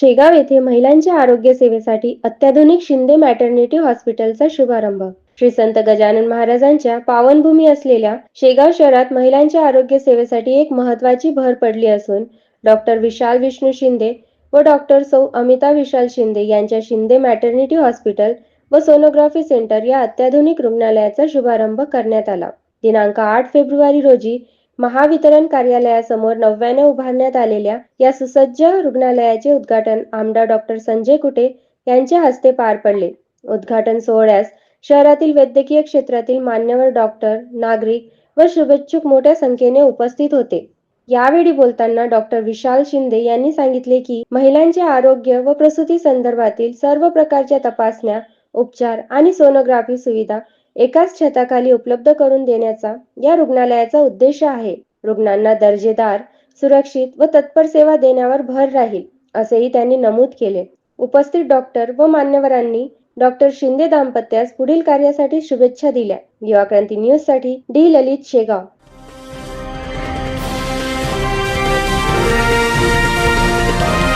शेगाव येथे महिलांच्या आरोग्य सेवेसाठी अत्याधुनिक शिंदे मॅटर्निटी हॉस्पिटलचा शुभारंभ. श्री संत गजानन महाराजांच्या पावनभूमी असलेल्या शेगाव शहरात महिलांच्या आरोग्य सेवेसाठी एक महत्वाची भर पडली असून डॉक्टर विशाल विष्णू शिंदे व डॉक्टर सौ अमिता विशाल शिंदे यांच्या शिंदे मॅटर्निटी हॉस्पिटल व सोनोग्राफी सेंटर या अत्याधुनिक रुग्णालयाचा शुभारंभ करण्यात आला. दिनांक आठ फेब्रुवारी रोजी महावितरण कार्यालयासमोर नव्याने उभारण्यात आलेल्या या सुसज्ज रुग्णालयाचे उद्घाटन आमदार डॉक्टर संजय कुटे यांच्या हस्ते पार पडले. उद्घाटन सोहळ्यास शहरातील वैद्यकीय क्षेत्रातील मान्यवर डॉक्टर नागरिक व शुभेच्छुक मोठ्या संख्येने उपस्थित होते. यावेळी बोलताना डॉक्टर विशाल शिंदे यांनी सांगितले की महिलांचे आरोग्य व प्रसूती संदर्भातील सर्व प्रकारच्या तपासण्या उपचार आणि सोनोग्राफी सुविधा एकाच छताखाली उपलब्ध करून देण्याचा या रुग्णालयाचा उद्देश आहे. रुग्णांना दर्जेदार सुरक्षित व तत्पर सेवा देण्यावर भर राहील असेही त्यांनी नमूद केले. उपस्थित डॉक्टर व मान्यवरांनी डॉक्टर शिंदे दाम्पत्यास पुढील कार्यासाठी शुभेच्छा दिल्या. युवा क्रांती न्यूजसाठी डी. ललित शेगाव.